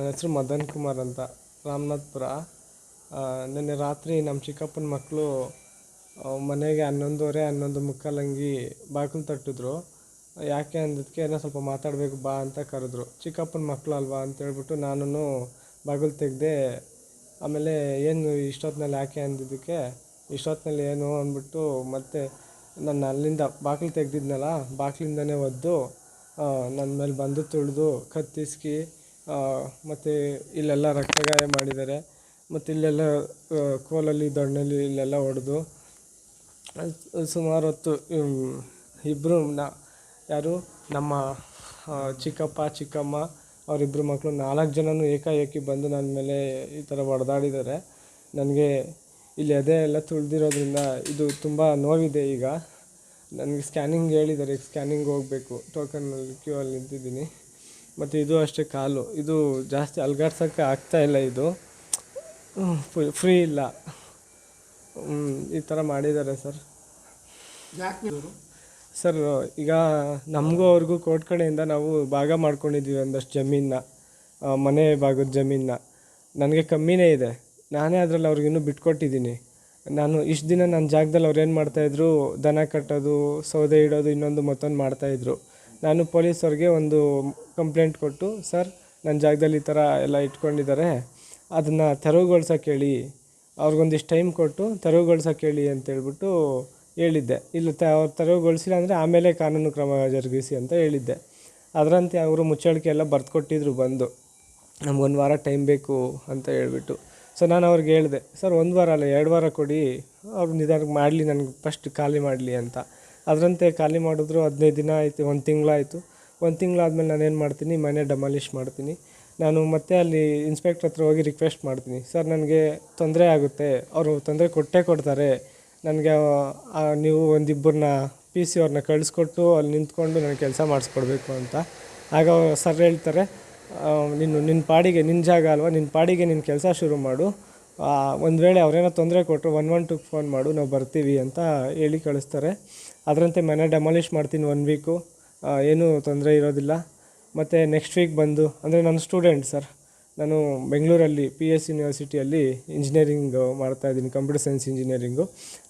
ನನ್ನ ಹೆಸರು ಮದನ್ ಕುಮಾರ್ ಅಂತ. ರಾಮನಾಥ್ಪುರ. ನಿನ್ನೆ ರಾತ್ರಿ ನಮ್ಮ ಚಿಕ್ಕಪ್ಪನ ಮಕ್ಕಳು ಮನೆಗೆ ಹನ್ನೊಂದುವರೆ, ಹನ್ನೊಂದು ಮುಕ್ಕಾಲಂಗಿ ಬಾಗಿಲು ತಟ್ಟಿದ್ರು. ಯಾಕೆ ಅಂದಿದ್ದಕ್ಕೆ ಏನೋ ಸ್ವಲ್ಪ ಮಾತಾಡಬೇಕು ಬಾ ಅಂತ ಕರೆದ್ರು. ಚಿಕ್ಕಪ್ಪನ ಮಕ್ಕಳು ಅಲ್ವಾ ಅಂತ ಹೇಳ್ಬಿಟ್ಟು ನಾನು ಬಾಗಿಲು ತೆಗೆದೆ, ಆಮೇಲೆ ಏನು ಇಷ್ಟೊತ್ತಿನಲ್ಲಿ ಯಾಕೆ ಅಂದಿದ್ದಕ್ಕೆ ಇಷ್ಟೊತ್ತಿನಲ್ಲಿ ಏನು ಅಂದ್ಬಿಟ್ಟು ಮತ್ತೆ ನನ್ನ ಅಲ್ಲಿಂದ ಬಾಗಿಲು ತೆಗೆದಿದ್ನಲ್ಲ, ಬಾಗಿಲಿಂದನೇ ಒದ್ದು ನನ್ನ ಮೇಲೆ ಬಂದು ತುಳಿದು ಕತ್ತಿಸ್ಕಿ ಮತ್ತು ಇಲ್ಲೆಲ್ಲ ರಕ್ತಗಾಯ ಮಾಡಿದ್ದಾರೆ. ಮತ್ತು ಇಲ್ಲೆಲ್ಲ ಕೋಲಲ್ಲಿ ದೊಣ್ಣೆಲಿ ಇಲ್ಲೆಲ್ಲ ಹೊಡೆದು ಸುಮಾರು ಹೊತ್ತು ಇಬ್ಬರು ನ, ಯಾರು, ನಮ್ಮ ಚಿಕ್ಕಪ್ಪ, ಚಿಕ್ಕಮ್ಮ ಅವರಿಬ್ಬರು ಮಕ್ಕಳು ನಾಲ್ಕು ಜನನೂ ಏಕಾಏಕಿ ಬಂದು ನನ್ನ ಮೇಲೆ ಈ ಥರ ಹೊಡೆದಾಡಿದ್ದಾರೆ. ನನಗೆ ಇಲ್ಲಿ ಎದೆ ಎಲ್ಲ ತುಳಿದಿರೋದ್ರಿಂದ ಇದು ತುಂಬ ನೋವಿದೆ ಈಗ. ನನಗೆ ಸ್ಕ್ಯಾನಿಂಗ್ ಹೇಳಿದ್ದಾರೆ. ಸ್ಕ್ಯಾನಿಂಗ್ ಹೋಗಬೇಕು. ಟೋಕನ್ನಲ್ಲಿ ಕ್ಯೂ ಅಲ್ಲಿ ನಿಂತಿದ್ದೀನಿ. ಮತ್ತು ಇದು ಅಷ್ಟೇ ಕಾಲು. ಇದು ಜಾಸ್ತಿ ಅಲ್ಗಾಡ್ಸೋಕ್ಕೆ ಆಗ್ತಾಯಿಲ್ಲ ಇಲ್ಲ ಇದು. ಫ್ರೀ ಇಲ್ಲ. ಈ ಥರ ಮಾಡಿದ್ದಾರೆ ಸರ್. ಸರ್ ಈಗ ನಮಗೂ ಅವ್ರಿಗೂ ಕೋರ್ಟ್ ಕಡೆಯಿಂದ ನಾವು ಭಾಗ ಮಾಡ್ಕೊಂಡಿದ್ದೀವಿ ಒಂದಷ್ಟು ಜಮೀನನ್ನ. ಮನೆ ಭಾಗದ ಜಮೀನನ್ನ. ನನಗೆ ಕಮ್ಮಿನೇ ಇದೆ. ನಾನೇ ಅದರಲ್ಲಿ ಅವ್ರಿಗಿನ್ನೂ ಬಿಟ್ಕೊಟ್ಟಿದ್ದೀನಿ. ನಾನು ಇಷ್ಟು ದಿನ ನನ್ನ ಜಾಗದಲ್ಲಿ ಅವ್ರು ಏನು ಮಾಡ್ತಾಯಿದ್ರು ದನ ಕಟ್ಟೋದು ಸೌದೆ ಇಡೋದು ಇನ್ನೊಂದು ಮತ್ತೊಂದು ಮಾಡ್ತಾಯಿದ್ರು ನಾನು ಪೊಲೀಸವ್ರಿಗೆ ಒಂದು ಕಂಪ್ಲೇಂಟ್ ಕೊಟ್ಟು, ಸರ್ ನನ್ನ ಜಾಗದಲ್ಲಿ ಈ ಥರ ಎಲ್ಲ ಇಟ್ಕೊಂಡಿದ್ದಾರೆ. ಅದನ್ನು ತೆರವುಗೊಳ್ಸೋಕೆ ಹೇಳಿ ಅವ್ರಿಗೊಂದಿಷ್ಟು ಟೈಮ್ ಕೊಟ್ಟು ತೆರವುಗೊಳ್ಸೋಕೆ ಹೇಳಿ ಅಂತೇಳ್ಬಿಟ್ಟು ಹೇಳಿದ್ದೆ. ಇಲ್ಲ, ತ, ಅವ್ರು ತೆರವುಗೊಳಿಸಿಲ್ಲ ಅಂದರೆ ಆಮೇಲೆ ಕಾನೂನು ಕ್ರಮ ಜರುಗಿಸಿ ಅಂತ ಹೇಳಿದ್ದೆ. ಅದರಂತೆ ಅವರು ಮುಚ್ಚಳಿಕೆ ಎಲ್ಲ ಬರೆದುಕೊಟ್ಟಿದ್ರು ಬಂದು. ನಮ್ಗೊಂದು ವಾರ ಟೈಮ್ ಬೇಕು ಅಂತ ಹೇಳ್ಬಿಟ್ಟು. ಸೊ ನಾನು ಅವ್ರಿಗೆ ಹೇಳಿದೆ, ಸರ್, ಒಂದು ವಾರ ಅಲ್ಲ, ಎರಡು ವಾರ ಕೊಡಿ. ಅವ್ರು ನಿಧಾನಕ್ಕೆ ಮಾಡಲಿ, ನನಗೆ ಫಸ್ಟ್ ಖಾಲಿ ಮಾಡಲಿ ಅಂತ. ಅದರಂತೆ ಖಾಲಿ ಮಾಡಿದ್ರು ಹದಿನೈದು ದಿನ ಆಯಿತು, ಒಂದು ತಿಂಗಳಾಯಿತು. ಒಂದು ತಿಂಗಳಾದ್ಮೇಲೆ ನಾನು ಏನು ಮಾಡ್ತೀನಿ, ಮನೆ ಡೆಮಾಲಿಷ್ ಮಾಡ್ತೀನಿ. ನಾನು ಮತ್ತೆ ಅಲ್ಲಿ ಇನ್ಸ್ಪೆಕ್ಟ್ರ್ ಹತ್ರ ಹೋಗಿ ರಿಕ್ವೆಸ್ಟ್ ಮಾಡ್ತೀನಿ. ಸರ್, ನನಗೆ ತೊಂದರೆ ಆಗುತ್ತೆ. ಅವರು ತೊಂದರೆ ಕೊಟ್ಟೇ ಕೊಡ್ತಾರೆ. ನನಗೆ ನೀವು ಒಂದಿಬ್ಬರನ್ನ ಪಿ ಸಿ ಅವ್ರನ್ನ ಕಳಿಸ್ಕೊಟ್ಟು ಅಲ್ಲಿ ನಿಂತ್ಕೊಂಡು ನನಗೆ ಕೆಲಸ ಮಾಡಿಸ್ಕೊಡ್ಬೇಕು ಅಂತ. ಆಗ ಸರ್ ಹೇಳ್ತಾರೆ ನಿನ್ನ ನೀನು ನಿನ್ನ ಪಾಡಿಗೆ ನಿನ್ನ ಜಾಗ ಅಲ್ವಾ? ನಿನ್ನ ಪಾಡಿಗೆ ನಿನ್ನ ಕೆಲಸ ಶುರು ಮಾಡು. ಒಂದು ವೇಳೆ ಅವರೇನೋ ತೊಂದರೆ ಕೊಟ್ಟರು ಒನ್ ಒನ್ ಟುಗೆ ಫೋನ್ ಮಾಡು, ನಾವು ಬರ್ತೀವಿ ಅಂತ ಹೇಳಿ ಕಳಿಸ್ತಾರೆ. ಅದರಂತೆ ಮನೆ ಡೆಮಾಲಿಷ್ ಮಾಡ್ತೀನಿ ಒನ್ ವೀಕು ಏನೂ ತೊಂದರೆ ಇರೋದಿಲ್ಲ. ಮತ್ತು ನೆಕ್ಸ್ಟ್ ವೀಕ್ ಬಂದು, ಅಂದರೆ ನಾನು ಸ್ಟೂಡೆಂಟ್ ಸರ್ ನಾನು ಬೆಂಗಳೂರಲ್ಲಿ ಪಿ ಎಸ್ ಯೂನಿವರ್ಸಿಟಿಯಲ್ಲಿ ಇಂಜಿನಿಯರಿಂಗ್ ಮಾಡ್ತಾ ಇದ್ದೀನಿ ಕಂಪ್ಯೂಟರ್ ಸೈನ್ಸ್ ಇಂಜಿನಿಯರಿಂಗು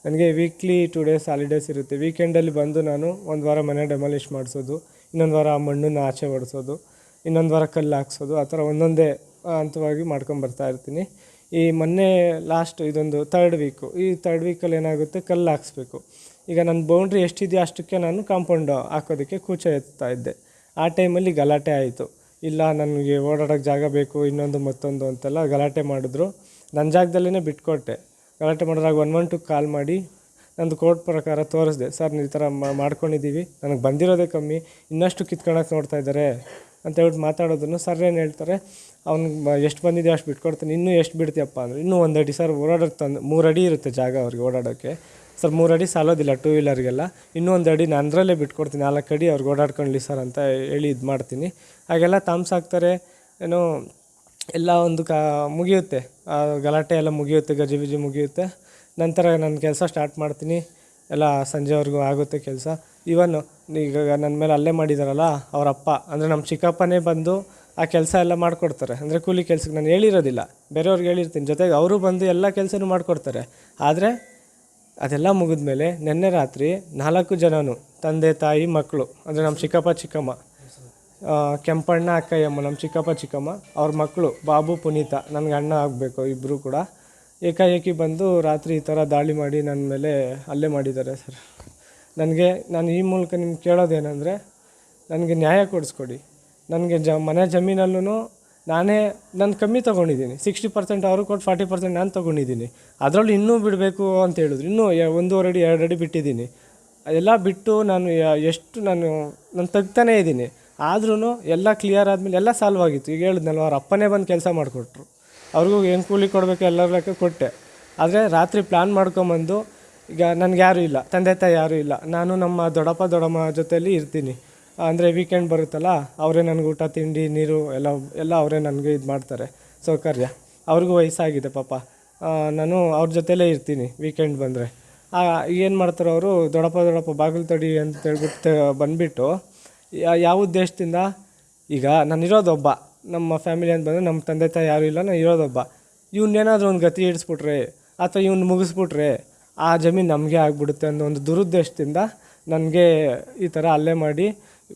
ನನಗೆ ವೀಕ್ಲಿ ಟೂ ಡೇಸ್ ಹಾಲಿಡೇಸ್ ಇರುತ್ತೆ. ವೀಕೆಂಡಲ್ಲಿ ಬಂದು ನಾನು ಒಂದು ವಾರ ಮನೆ ಡೆಮಾಲಿಷ್ ಮಾಡಿಸೋದು, ಇನ್ನೊಂದು ವಾರ ಆ ಮಣ್ಣನ್ನು ಆಚೆ ಹೊಡೆಸೋದು ಇನ್ನೊಂದು ವಾರ ಕಲ್ಲು ಹಾಕ್ಸೋದು, ಆ ಥರ ಒಂದೊಂದೇ ಹಂತವಾಗಿ ಮಾಡ್ಕೊಂಬರ್ತಾ ಇರ್ತೀನಿ. ಈ ಮೊನ್ನೆ ಲಾಸ್ಟ್ ಇದೊಂದು ತರ್ಡ್ ವೀಕು ಈ ತರ್ಡ್ ವೀಕಲ್ಲಿ ಏನಾಗುತ್ತೆ? ಕಲ್ಲು ಹಾಕ್ಸ್ಬೇಕು. ಈಗ ನನ್ನ ಬೌಂಡ್ರಿ ಎಷ್ಟಿದೆಯೋ ಅಷ್ಟಕ್ಕೆ ನಾನು ಕಾಂಪೌಂಡ್ ಹಾಕೋದಕ್ಕೆ ಕೂಚ ಎತ್ತಾ ಇದ್ದೆ. ಆ ಟೈಮಲ್ಲಿ ಗಲಾಟೆ ಆಯಿತು. ಇಲ್ಲ, ನನಗೆ ಓಡಾಡೋಕ್ಕೆ ಜಾಗ ಬೇಕು, ಇನ್ನೊಂದು ಮತ್ತೊಂದು ಅಂತೆಲ್ಲ ಗಲಾಟೆ ಮಾಡಿದ್ರು. ನನ್ನ ಜಾಗದಲ್ಲೇ ಬಿಟ್ಕೊಟ್ಟೆ. ಗಲಾಟೆ ಮಾಡಿದಾಗ ಒನ್ ಒನ್ ಟು ಕಾಲ್ ಮಾಡಿ ನಂದು ಕೋರ್ಟ್ ಪ್ರಕಾರ ತೋರಿಸ್ದೆ, ಸರ್ ಈ ಥರ ಮಾಡ್ಕೊಂಡಿದ್ದೀವಿ. ನನಗೆ ಬಂದಿರೋದೇ ಕಮ್ಮಿ. ಇನ್ನಷ್ಟು ಕಿತ್ಕೊಳಕ್ಕೆ ನೋಡ್ತಾ ಇದ್ದಾರೆ. ಅಂತ ಹೇಳ್ಬಿಟ್ಟು ಮಾತಾಡೋದನ್ನು ಸರ್ ಏನು ಹೇಳ್ತಾರೆ ಅವ್ನಿಗೆ ಎಷ್ಟು ಬಂದಿದೆ ಅಷ್ಟು ಬಿಟ್ಕೊಡ್ತೀನಿ, ಇನ್ನೂ ಎಷ್ಟು ಬಿಡ್ತೀಯಪ್ಪ ಅಂದರೆ ಇನ್ನೂ ಒಂದು ಅಡಿ ಸರ್ ಓಡಾಡೋಕ್ಕೆ ತಂದು ಮೂರು ಅಡಿ ಇರುತ್ತೆ ಜಾಗ ಅವ್ರಿಗೆ ಓಡಾಡೋಕ್ಕೆ ಸರ್ ಮೂರು ಅಡಿ ಸಾಲೋದಿಲ್ಲ ಟೂ ವೀಲರ್ಗೆಲ್ಲ ಇನ್ನೂ ಒಂದು ಅಡಿ ನಾನು ಅದರಲ್ಲೇ ಬಿಟ್ಕೊಡ್ತೀನಿ, ನಾಲ್ಕು ಅಡಿ ಅವ್ರಿಗೆ ಓಡಾಡ್ಕೊಳ್ಳಿ ಸರ್ ಅಂತ ಹೇಳಿ ಇದು ಮಾಡ್ತೀನಿ. ಹಾಗೆಲ್ಲ ತಾಮ್ಸ್ ಆಗ್ತಾರೆ ಏನೋ ಎಲ್ಲ ಒಂದು ಕಾ ಮುಗಿಯುತ್ತೆ. ಗಲಾಟೆ ಎಲ್ಲ ಮುಗಿಯುತ್ತೆ, ಗಜಿಬಿಜಿ ಮುಗಿಯುತ್ತೆ. ನಂತರ ನನ್ನ ಕೆಲಸ ಸ್ಟಾರ್ಟ್ ಮಾಡ್ತೀನಿ. ಎಲ್ಲ ಸಂಜೆವರೆಗೂ ಆಗುತ್ತೆ ಕೆಲಸ. ಈವನ್ ಈಗ ನನ್ನ ಮೇಲೆ ಅಲ್ಲೇ ಮಾಡಿದಾರಲ್ಲ, ಅವ್ರ ಅಪ್ಪ, ಅಂದರೆ ನಮ್ಮ ಚಿಕ್ಕಪ್ಪನೇ ಬಂದು ಆ ಕೆಲಸ ಎಲ್ಲ ಮಾಡಿಕೊಡ್ತಾರೆ. ಅಂದರೆ ಕೂಲಿ ಕೆಲ್ಸಕ್ಕೆ ನಾನು ಹೇಳಿರೋದಿಲ್ಲ. ಬೇರೆಯವ್ರಿಗೆ ಹೇಳಿರ್ತೀನಿ. ಜೊತೆಗೆ ಅವರು ಬಂದು ಎಲ್ಲ ಕೆಲಸನೂ ಮಾಡಿಕೊಡ್ತಾರೆ. ಆದರೆ ಅದೆಲ್ಲ ಮುಗಿದ ಮೇಲೆ ನಿನ್ನೆ ರಾತ್ರಿ ನಾಲ್ಕು ಜನನು, ತಂದೆ, ತಾಯಿ ಮಕ್ಕಳು ಅಂದರೆ ನಮ್ಮ ಚಿಕ್ಕಪ್ಪ, ಚಿಕ್ಕಮ್ಮ ಕೆಂಪಣ್ಣ, ಅಕ್ಕಯ್ಯಮ್ಮ ನಮ್ಮ ಚಿಕ್ಕಪ್ಪ, ಚಿಕ್ಕಮ್ಮ, ಅವ್ರ ಮಕ್ಕಳು ಬಾಬು, ಪುನೀತ, ನನಗೆ ಅಣ್ಣ ಆಗಬೇಕು ಇಬ್ಬರು ಕೂಡ. ಏಕಾಏಕಿ ಬಂದು ರಾತ್ರಿ ಈ ಥರ ದಾಳಿ ಮಾಡಿ ನನ್ನ ಮೇಲೆ ಹಲ್ಲೆ ಮಾಡಿದ್ದಾರೆ ಸರ್. ನನಗೆ, ನಾನು ಈ ಮೂಲಕ ನಿಮ್ಗೆ ಕೇಳೋದೇನೆಂದರೆ, ನನಗೆ ನ್ಯಾಯ ಕೊಡಿಸ್ಕೊಡಿ. ನನಗೆ ಜ, ಮನೆ ಜಮೀನಲ್ಲೂ ನಾನೇ, ನಾನು ಕಮ್ಮಿ ತೊಗೊಂಡಿದ್ದೀನಿ. ಸಿಕ್ಸ್ಟಿ ಪರ್ಸೆಂಟ್ ಅವರು ಕೊಟ್ಟು ಫಾರ್ಟಿ ಪರ್ಸೆಂಟ್ ನಾನು ತೊಗೊಂಡಿದ್ದೀನಿ. ಅದರಲ್ಲಿ ಇನ್ನೂ ಬಿಡಬೇಕು ಅಂತ ಹೇಳಿದ್ರು. ಇನ್ನೂ ಒಂದೂವರೆ ಅಡಿ, ಎರಡು ಅಡಿ ಬಿಟ್ಟಿದ್ದೀನಿ. ಅದೆಲ್ಲ ಬಿಟ್ಟು ನಾನು ಎಷ್ಟು ನಾನು ನಾನು ತೆಗ್ತಾನೇ ಇದ್ದೀನಿ. ಆದ್ರೂ ಎಲ್ಲ ಕ್ಲಿಯರ್ ಆದಮೇಲೆ ಎಲ್ಲ ಸಾಲ್ವ್ ಆಗಿತ್ತು. ಈಗ ಹೇಳಿದ್ನಲ್ವ, ಅವ್ರ ಅಪ್ಪನೇ ಬಂದು ಕೆಲಸ ಮಾಡಿಕೊಟ್ರು. ಅವ್ರಿಗೂ ಏನು ಕೂಲಿ ಕೊಡಬೇಕು ಎಲ್ಲರ ಲೆಕ್ಕ ಕೊಟ್ಟೆ. ಆದರೆ ರಾತ್ರಿ ಪ್ಲ್ಯಾನ್ ಮಾಡ್ಕೊಂಬಂದು ಈಗ ನನಗೆ ಯಾರೂ ಇಲ್ಲ, ತಂದೆ ತಾಯಿ ಯಾರೂ ಇಲ್ಲ. ನಾನು ನಮ್ಮ ದೊಡ್ಡಪ್ಪ, ದೊಡ್ಡಮ್ಮ ಜೊತೆಯಲ್ಲಿ ಇರ್ತೀನಿ. ಅಂದರೆ ವೀಕೆಂಡ್ ಬರುತ್ತಲ್ಲ, ಅವರೇ ನನಗೆ ಊಟ, ತಿಂಡಿ, ನೀರು ಎಲ್ಲ ಎಲ್ಲ ಅವರೇ ನನಗೆ ಇದು ಮಾಡ್ತಾರೆ, ಸೌಕರ್ಯ. ಅವ್ರಿಗೂ ವಯಸ್ಸಾಗಿದೆ ಪಾಪ. ನಾನು ಅವ್ರ ಜೊತೆಲೇ ಇರ್ತೀನಿ ವೀಕೆಂಡ್ ಬಂದರೆ. ಏನು ಮಾಡ್ತಾರೆ ಅವರು ದೊಡ್ಡಪ್ಪ ದೊಡ್ಡಪ್ಪ ಬಾಗಿಲು ತಡಿ ಅಂತ ಹೇಳ್ಬಿಟ್ಟು ಬಂದುಬಿಟ್ಟು ಯಾವ ಉದ್ದೇಶದಿಂದ, ಈಗ ನಾನಿರೋದು ಒಬ್ಬ. ನಮ್ಮ ಫ್ಯಾಮಿಲಿ ಅಂತ ಬಂದರೆ ನಮ್ಮ ತಂದೆ ತಾಯಿ ಯಾರೂ ಇಲ್ಲ ನಾನು ಇರೋದೊಬ್ಬ. ಇವನ್ನೇನಾದರೂ ಒಂದು ಗತಿ ಹಿಡಿಸ್ಬಿಟ್ರೆ ಅಥವಾ ಇವ್ನು ಮುಗಿಸ್ಬಿಟ್ರೆ ಆ ಜಮೀನು ನಮಗೆ ಆಗ್ಬಿಡುತ್ತೆ ಅನ್ನೋ ಒಂದು ದುರುದ್ದೇಶದಿಂದ ನನಗೆ ಈ ಥರ ಅಲ್ಲೇ ಮಾಡಿ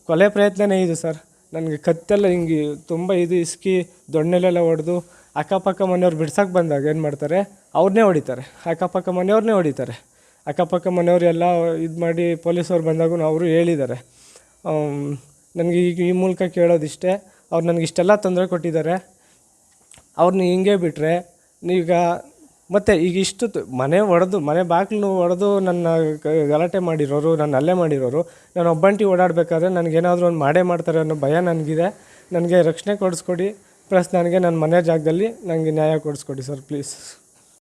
ಕೊಲೆ ಪ್ರಯತ್ನನೇ ಇದು ಸರ್. ನನಗೆ ಕತ್ತೆಲ್ಲ ಹಿಂಗೆ ತುಂಬ ಇದು ಇಸ್ಕಿ, ದೊಣ್ಣೆಲೆಲ್ಲ ಹೊಡೆದು ಅಕ್ಕಪಕ್ಕ ಮನೆಯವ್ರು ಬಿಡ್ಸೋಕೆ ಬಂದಾಗ ಏನು ಮಾಡ್ತಾರೆ? ಅವ್ರನ್ನೇ ಹೊಡಿತಾರೆ. ಅಕ್ಕಪಕ್ಕ ಮನೆಯವ್ರನ್ನೇ ಹೊಡಿತಾರೆ. ಅಕ್ಕಪಕ್ಕ ಮನೆಯವರೆಲ್ಲ ಇದು ಮಾಡಿ ಪೊಲೀಸವ್ರು ಬಂದಾಗೂ ಅವರು ಹೇಳಿದ್ದಾರೆ. ನನಗೆ ಈಗ ಈ ಮೂಲಕ ಕೇಳೋದಿಷ್ಟೇ. ಅವ್ರು ನನಗೆ ಇಷ್ಟೆಲ್ಲ ತೊಂದರೆ ಕೊಟ್ಟಿದ್ದಾರೆ. ಅವ್ರನ್ನ ಹಿಂಗೆ ಬಿಟ್ಟರೆ ಈಗ ಮತ್ತು ಈಗ ಇಷ್ಟು ಮನೆ ಒಡೆದು, ಮನೆ ಬಾಗಿಲು ಒಡೆದು ನನ್ನ ಗಲಾಟೆ ಮಾಡಿರೋರು, ನನ್ನ ಅಲ್ಲೇ ಮಾಡಿರೋರು ನಾನು ಒಬ್ಬಂಟಿ ಓಡಾಡಬೇಕಾದ್ರೆ ನನಗೇನಾದರೂ ಒಂದು ಮಾಡೇ ಮಾಡ್ತಾರೆ ಅನ್ನೋ ಭಯ ನನಗಿದೆ. ನನಗೆ ರಕ್ಷಣೆ ಕೊಡಿಸ್ಕೊಡಿ. ಪ್ಲಸ್ ನನಗೆ ನನ್ನ ಮನೆ ಜಾಗದಲ್ಲಿ ನನಗೆ ನ್ಯಾಯ ಕೊಡಿಸ್ಕೊಡಿ ಸರ್, ಪ್ಲೀಸ್.